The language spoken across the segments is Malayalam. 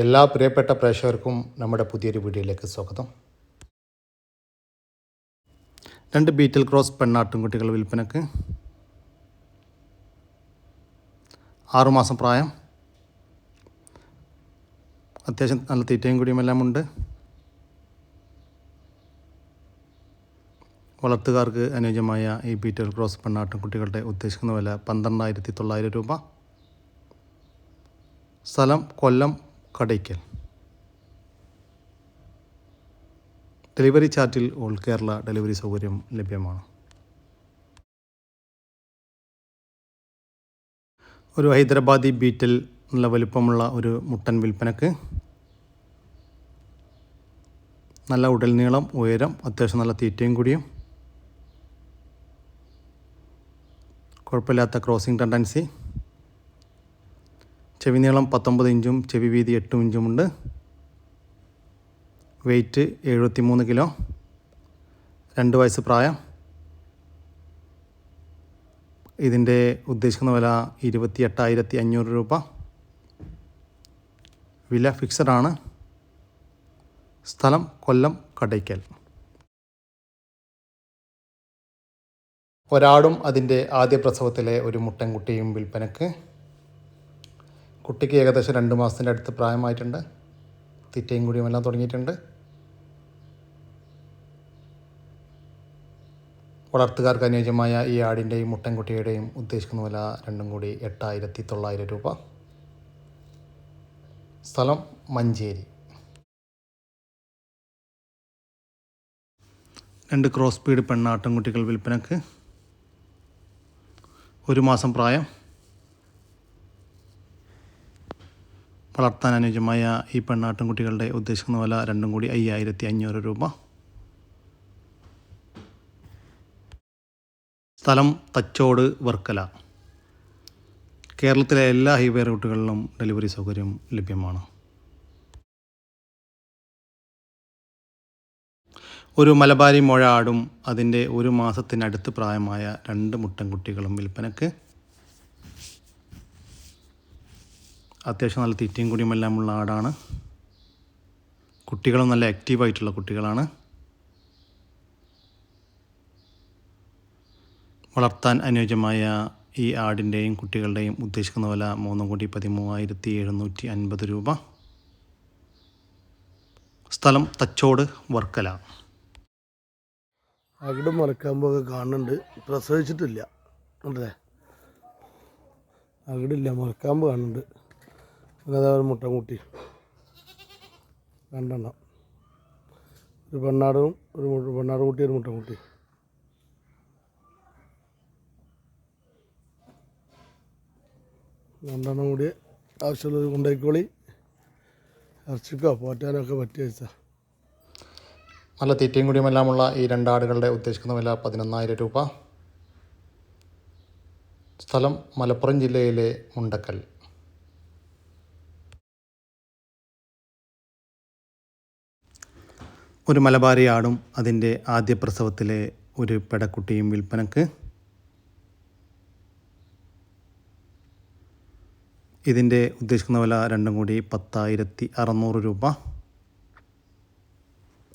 എല്ലാ പ്രിയപ്പെട്ട പ്രേക്ഷകർക്കും നമ്മുടെ പുതിയൊരു വീഡിയോയിലേക്ക് സ്വാഗതം. രണ്ട് ബീറ്റൽ ക്രോസ് പെണ്ണാട്ടുംകുട്ടികൾ വിൽപ്പനക്ക്. ആറുമാസം പ്രായം. അത്യാവശ്യം നല്ല തീറ്റയും കൂടിയും എല്ലാം ഉണ്ട്. വളർത്തുകാർക്ക് അനുയോജ്യമായ ഈ ബീറ്റൽ ക്രോസ് പെണ്ണാട്ടുംകുട്ടികളുടെ ഉദ്ദേശിക്കുന്ന വില പന്ത്രണ്ടായിരത്തി തൊള്ളായിരം രൂപ. സ്ഥലം കൊല്ലം കടയ്ക്കൽ. ഡെലിവറി ചാർട്ടിൽ ഓൾ കേരള ഡെലിവറി സൗകര്യം ലഭ്യമാണ്. ഒരു ഹൈദരാബാദി ബീറ്റിൽ നല്ല വലുപ്പമുള്ള ഒരു മുട്ടൻ വിൽപ്പനക്ക് നല്ല ഉടൽ നീളം ഉയരം അത്യാവശ്യം നല്ല തീറ്റയും കൂടിയും കുഴപ്പമില്ലാത്ത ക്രോസിംഗ് ടെൻഡൻസി ചെവി നീളം പത്തൊമ്പത് ഇഞ്ചും ചെവി വീതി എട്ടും ഇഞ്ചുമുണ്ട്. വെയ്റ്റ് എഴുപത്തി മൂന്ന് കിലോ. രണ്ട് വയസ്സ് പ്രായം. ഇതിന്റെ ഉദ്ദേശിക്കുന്ന വില ഇരുപത്തി എട്ടായിരത്തി അഞ്ഞൂറ് രൂപ. വില ഫിക്സഡ് ആണ്. സ്ഥലം കൊല്ലം കടയ്ക്കൽ. ഒരാടും അതിന്റെ ആദ്യ പ്രസവത്തിലെ ഒരു മുട്ടൻകുട്ടിയും വിൽപ്പനക്ക്. കുട്ടിക്ക് ഏകദേശം രണ്ട് മാസത്തിന്റെ അടുത്ത് പ്രായമായിട്ടുണ്ട്. തിറ്റയും കൂടിയും എല്ലാം തുടങ്ങിയിട്ടുണ്ട്. വളർത്തുകാർക്ക് അനുയോജ്യമായ ഈ ആടിന്റെയും മുട്ടൻകുട്ടിയുടെയും ഉദ്ദേശിക്കുന്ന വില രണ്ടും കൂടി എട്ടായിരത്തി തൊള്ളായിരം രൂപ. സ്ഥലം മഞ്ചേരി. രണ്ട് ക്രോസ് സ്പീഡ് പെണ്ണാട്ടൻകുട്ടികൾ വിൽപ്പനക്ക്. ഒരു മാസം പ്രായം. വളർത്താൻ അനുയോജ്യമായ ഈ പെണ്ണാട്ടിൻകുട്ടികളുടെ ഉദ്ദേശിക്കുന്ന വില രണ്ടും കൂടി അയ്യായിരത്തി അഞ്ഞൂറ് രൂപ. സ്ഥലം തച്ചോട് വർക്കല. കേരളത്തിലെ എല്ലാ ഹൈവേ റൂട്ടുകളിലും ഡെലിവറി സൗകര്യം ലഭ്യമാണ്. ഒരു മലബാരി മുഴ ആടും അതിന്റെ ഒരു മാസത്തിനടുത്ത് പ്രായമായ രണ്ട് മുട്ടൻകുട്ടികളും വിൽപ്പനക്ക് അത്യാവശ്യം നല്ല തീറ്റയും കുടിയുമെല്ലാം ഉള്ള ആടാണ്. കുട്ടികളും നല്ല ആക്റ്റീവായിട്ടുള്ള കുട്ടികളാണ്. വളർത്താൻ അനുയോജ്യമായ ഈ ആടിന്റെയും കുട്ടികളുടെയും ഉദ്ദേശിക്കുന്ന വില മൂന്നും കൂടി പതിമൂവായിരത്തി എഴുന്നൂറ്റി അൻപത് രൂപ. സ്ഥലം തച്ചോട് വർക്കല. അകിടും മുറക്കാമ്പൊക്കെ കാണുന്നുണ്ട്. പ്രസവിച്ചിട്ടില്ല. ഉണ്ടല്ലേ അകിടില്ല മറക്കാമ്പ് കാണുന്നുണ്ട്. അതേ ഒരു മുട്ടൻകുട്ടി രണ്ടെണ്ണം. ഒരു പെണ്ണാടും ഒരു പെണ്ണാട് കൂട്ടി ഒരു മുട്ട കൂട്ടി. രണ്ടെണ്ണം കൂടി ആവശ്യമുള്ളത് കൊണ്ടേക്കോളി ഇറച്ചിക്കോ പോറ്റാനൊക്കെ പറ്റിയ നല്ല തീറ്റയും കൂടിയും എല്ലാമുള്ള ഈ രണ്ടാടുകളുടെ ഉദ്ദേശിക്കുന്ന വില പതിനൊന്നായിരം രൂപ. സ്ഥലം മലപ്പുറം ജില്ലയിലെ മുണ്ടക്കൽ. ഒരു മലബാരി ആടും അതിന്റെ ആദ്യ പ്രസവത്തിലെ ഒരു പെടക്കുട്ടിയും വിൽപ്പനക്ക്. ഇതിന്റെ ഉദ്ദേശിക്കുന്ന വില രണ്ടും കൂടി പത്തായിരത്തി അറുന്നൂറ് രൂപ.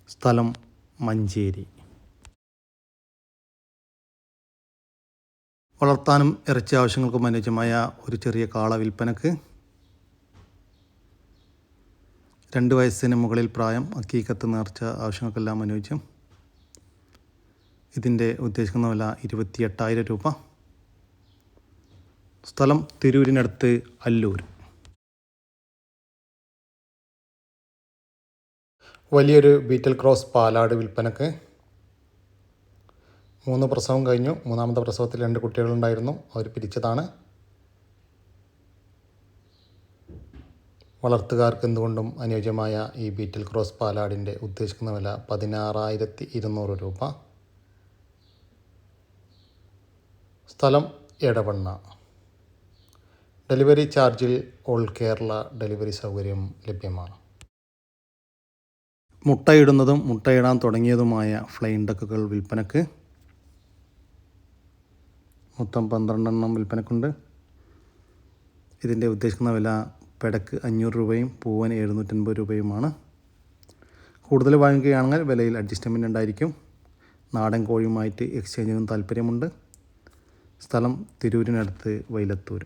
സ്ഥലം മഞ്ചേരി. വളർത്താനും ഇറച്ചി ആവശ്യങ്ങൾക്കും അനുയോജ്യമായ ഒരു ചെറിയ കാള വിൽപ്പനക്ക്. രണ്ട് വയസ്സിന് മുകളിൽ പ്രായം അക്കീക്കത്ത് നേർച്ച ആവശ്യങ്ങൾക്കെല്ലാം അനുയോജ്യം. ഇതിന്റെ ഉദ്ദേശിക്കുന്ന വില ഇരുപത്തി എട്ടായിരം രൂപ. സ്ഥലം തിരൂരിനടുത്ത് അല്ലൂർ. വലിയൊരു ബീറ്റൽ ക്രോസ് പാലാട് വിൽപ്പനക്ക്. മൂന്ന് പ്രസവം കഴിഞ്ഞു. മൂന്നാമത്തെ പ്രസവത്തിൽ രണ്ട് കുട്ടികളുണ്ടായിരുന്നു. അവർ പിരിച്ചതാണ്. വളർത്തുകാർക്ക് എന്തുകൊണ്ടും അനുയോജ്യമായ ഈ ബീറ്റിൽ ക്രോസ് പാലാടിന്റെ ഉദ്ദേശിക്കുന്ന വില പതിനാറായിരത്തി ഇരുന്നൂറ് രൂപ. സ്ഥലം എടവണ്ണ. ഡെലിവറി ചാർജിൽ ഓൾ കേരള ഡെലിവറി സൗകര്യം ലഭ്യമാണ്. മുട്ടയിടുന്നതും മുട്ടയിടാൻ തുടങ്ങിയതുമായ ഫ്ലൈൻ ഡക്കുകൾ വിൽപ്പനക്ക്. മൊത്തം പന്ത്രണ്ടെണ്ണം വിൽപ്പനക്കുണ്ട്. ഇതിന്റെ ഉദ്ദേശിക്കുന്ന വില പെടക്ക് അഞ്ഞൂറ് രൂപയും പൂവന് എഴുന്നൂറ്റൻപത് രൂപയുമാണ്. കൂടുതൽ വാങ്ങുകയാണെങ്കിൽ വിലയിൽ അഡ്ജസ്റ്റ്മെന്റ് ഉണ്ടായിരിക്കും. നാടൻ കോഴിയുമായിട്ട് എക്സ്ചേഞ്ചിനും താല്പര്യമുണ്ട്. സ്ഥലം തിരൂരിനടുത്ത് വൈലത്തൂർ.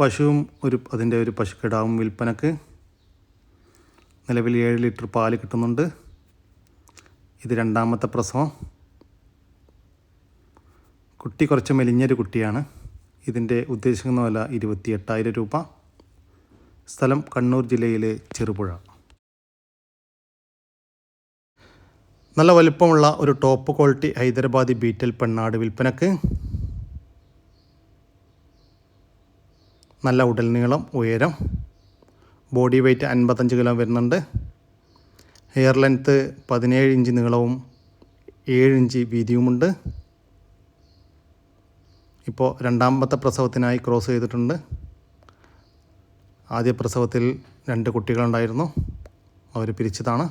പശുവും ഒരു അതിന്റെ ഒരു പശുക്കിടാവും വിൽപ്പനക്ക്. നിലവിൽ ഏഴ് ലിറ്റർ പാൽ കിട്ടുന്നുണ്ട്. ഇത് രണ്ടാമത്തെ പ്രസവം. കുട്ടി കുറച്ച് മെലിഞ്ഞൊരു കുട്ടിയാണ്. ഇതിന്റെ ഉദ്ദേശിക്കുന്ന വില ഇരുപത്തി എട്ടായിരം രൂപ. സ്ഥലം കണ്ണൂർ ജില്ലയിലെ ചെറുപുഴ. നല്ല വലിപ്പമുള്ള ഒരു ടോപ്പ് ക്വാളിറ്റി ഹൈദരാബാദി ബീറ്റൽ പെണ്ണാട് വിൽപ്പനക്ക്. നല്ല ഉടൽ നീളം ഉയരം. ബോഡി വെയ്റ്റ് അൻപത്തഞ്ച് കിലോ വരുന്നുണ്ട്. ഹെയർ ലെങ്ത്ത് പതിനേഴ് ഇഞ്ച് നീളവും ഏഴ് ഇഞ്ച് വീതിയുമുണ്ട്. ഇപ്പോൾ രണ്ടാമത്തെ പ്രസവത്തിനായി ക്രോസ് ചെയ്തിട്ടുണ്ട്. ആദ്യ പ്രസവത്തിൽ രണ്ട് കുട്ടികളുണ്ടായിരുന്നു. അവർ പിരിച്ചതാണ്.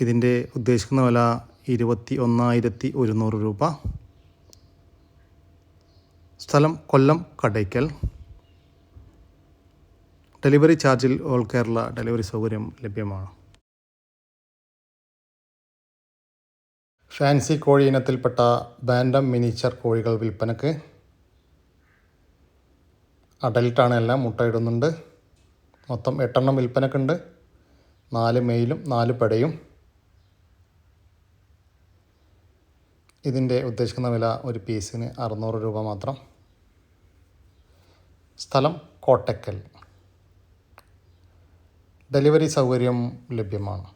ഇതിന്റെ ഉദ്ദേശിക്കുന്ന വില ഇരുപത്തി ഒന്നായിരത്തി ഒരുന്നൂറ് രൂപ. സ്ഥലം കൊല്ലം കടയ്ക്കൽ. ഡെലിവറി ചാർജിൽ ഓൾ കേരള ഡെലിവറി സൗകര്യം ലഭ്യമാണ്. ഫാൻസി കോഴി ഇനത്തിൽപ്പെട്ട ബാൻഡം മിനിച്ചർ കോഴികൾ വിൽപ്പനക്ക് അഡൽട്ടാണ് എല്ലാം മുട്ടയിടുന്നുണ്ട്. മൊത്തം എട്ടെണ്ണം വിൽപ്പനക്കുണ്ട്. നാല് മെയിലും നാല് പെടയും. ഇതിന്റെ ഉദ്ദേശിക്കുന്ന വില ഒരു പീസിന് അറുന്നൂറ് രൂപ മാത്രം. സ്ഥലം കോട്ടക്കൽ. ഡെലിവറി സൗകര്യം ലഭ്യമാണ്.